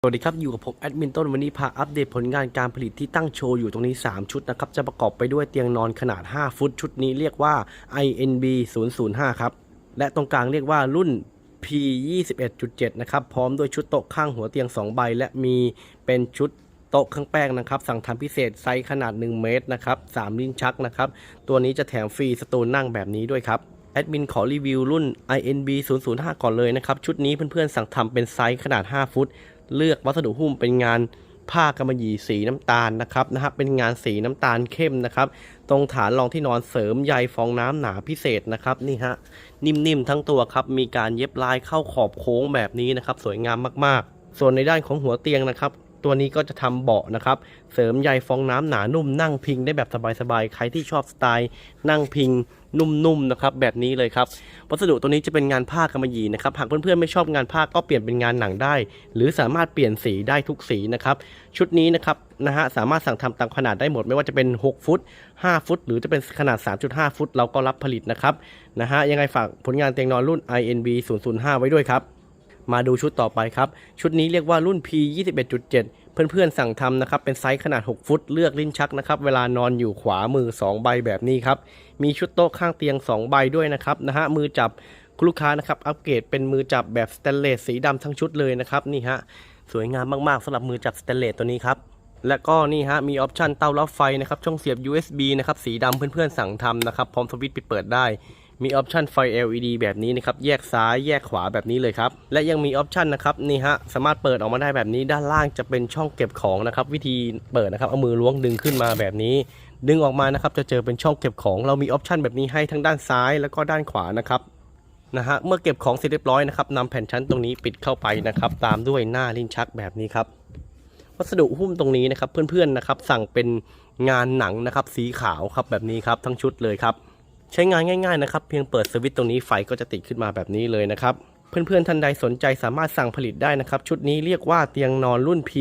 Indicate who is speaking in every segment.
Speaker 1: สวัสดีครับ อยู่กับผมแอดมินต้นวันนี้พาอัปเดตผลงานการผลิตที่ตั้งโชว์อยู่ตรงนี้ 3 ชุดนะครับ จะประกอบไปด้วยเตียงนอนขนาด 5 ฟุตชุดนี้เรียกว่า INB 005 ครับ และตรงกลางเรียกว่ารุ่น P 21.7 นะครับ พร้อมด้วยชุดโต๊ะข้างหัวเตียง 2 ใบ และมีเป็นชุดโต๊ะเครื่องแป้งนะครับ สั่งทำพิเศษไซส์ขนาด 1 เมตรนะครับ 3 ลิ้นชักนะครับ ตัวนี้จะแถมฟรีสตูลนั่งแบบนี้ด้วยครับแอดมินขอรีวิวรุ่น INB 005 ก่อนเลยนะครับ ชุดนี้เพื่อนๆสั่งทำเป็นไซส์ขนาด 5 ฟุต เลือกวัสดุหุ้มเป็นงานผ้ากำมะหยี่สีน้ำตาลนะครับนะฮะเป็นงานสีน้ำตาลเข้มนะครับ ตรงฐานรองที่นอนเสริมใยฟองน้ำหนาพิเศษนะครับนี่ฮะนิ่มๆทั้งตัวครับมีการเย็บลายเข้าขอบโค้งแบบนี้นะครับ สวยงามมากๆ ส่วนในด้านของหัวเตียงนะครับ ตัวนี้ก็จะทำเบาะนะครับ เสริมใยฟองน้ำหนานุ่มนั่งพิงได้แบบสบายๆ ใครที่ชอบสไตล์นั่งพิงนุ่มๆนะครับแบบนี้เลยครับ วัสดุตัวนี้จะเป็นงานผ้ากำมะหยี่นะครับ หากเพื่อนๆไม่ชอบงานผ้าก็เปลี่ยนเป็นงานหนังได้ หรือสามารถเปลี่ยนสีได้ทุกสีนะครับ ชุดนี้นะครับนะฮะสามารถสั่งทำตามขนาดได้หมด ไม่ว่าจะเป็น 6 ฟุต 5 ฟุต หรือจะเป็นขนาด 3.5 ฟุต เราก็รับผลิตนะครับนะฮะยังไงฝากผลงานเตียงนอนรุ่น INB 005 ไว้ด้วยครับ มาดูชุดต่อไปครับ ชุดนี้เรียกว่ารุ่น P 21.7 เพื่อนๆสั่งทำนะครับ เป็นไซส์ขนาด 6 ฟุต เลือกลิ้นชักนะครับ เวลานอนอยู่ขวามือ 2 ใบแบบนี้ครับ มีชุดโต๊ะข้างเตียง 2 ใบด้วยนะครับนะฮะมือจับคุณลูกค้านะครับ อัปเกรดเป็นมือจับแบบสแตนเลสสีดำทั้งชุดเลยนะครับนี่ฮะสวยงามมากๆสำหรับมือจับสแตนเลสตัวนี้ครับและก็นี่ฮะมีออปชันเตารับไฟนะครับช่องเสียบ USB นะครับสีดำเพื่อนๆสั่งทำนะครับพร้อมสวิตช์ปิดเปิดได้ มีออปชันไฟ LED แบบนี้นะครับ แยกซ้ายแยกขวาแบบนี้เลยครับ และยังมีออปชันนะครับนี่ฮะ สามารถเปิดออกมาได้แบบนี้ ด้านล่างจะเป็นช่องเก็บของนะครับ วิธีเปิดนะครับ เอามือล้วงดึงขึ้นมาแบบนี้ ดึงออกมานะครับ จะเจอเป็นช่องเก็บของ เรามีออปชันแบบนี้ให้ทั้งด้านซ้ายแล้วก็ด้านขวานะครับนะฮะ เมื่อเก็บของเสร็จเรียบร้อยนะครับนำแผ่นชั้นตรงนี้ปิดเข้าไปนะครับ ตามด้วยหน้าลิ้นชักแบบนี้ครับ วัสดุหุ้มตรงนี้นะครับเพื่อนๆนะครับสั่งเป็นงานหนังนะครับสีขาวครับแบบนี้ครับทั้งชุดเลยครับ ใช้งานง่ายๆนะครับ เพียงเปิดสวิตช์ตรงนี้ไฟก็จะติดขึ้นมาแบบนี้เลยนะครับ เพื่อนๆท่านใดสนใจสามารถสั่งผลิตได้นะครับ ชุดนี้เรียกว่าเตียงนอนรุ่น P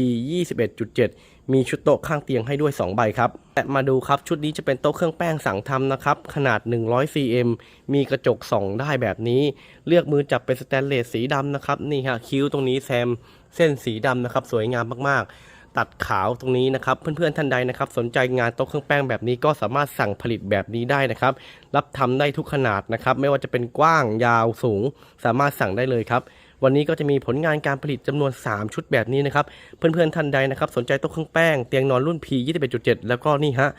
Speaker 1: 21.7 มีชุดโต๊ะข้างเตียงให้ด้วย 2 ใบครับและมาดูครับชุดนี้จะเป็นโต๊ะเครื่องแป้งสั่งทำนะครับ ขนาด 100 cm มีกระจกส่องได้แบบนี้ เลือกมือจับเป็นสแตนเลสสีดำนะครับนี่ฮะคิ้วตรงนี้แซมเส้นสีดำนะครับสวยงามมากๆ ตัดขาวตรงนี้นะครับ เพื่อนๆท่านใดนะครับ สนใจงานโต๊ะเครื่องแป้งแบบนี้ก็สามารถสั่งผลิตแบบนี้ได้นะครับ รับทำได้ทุกขนาดนะครับ ไม่ว่าจะเป็นกว้างยาวสูง สามารถสั่งได้เลยครับวันนี้ก็จะมีผลงานการผลิตจำนวน 3 ชุดแบบนี้นะครับ เพื่อนๆท่านใดนะครับสนใจโต๊ะเครื่องแป้งเตียงนอนรุ่น P 21.7 แล้วก็นี่ฮะ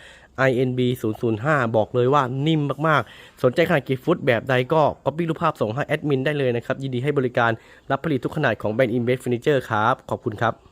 Speaker 1: INB 005 บอกเลยว่านิ่มมากๆ สนใจขนาดกี่ฟุตแบบใดก็ copy รูปภาพส่งให้แอดมินได้เลยนะครับ ยินดีให้บริการรับผลิตทุกขนาดของแบรนด์ Invest Furniture ครับ ขอบคุณครับ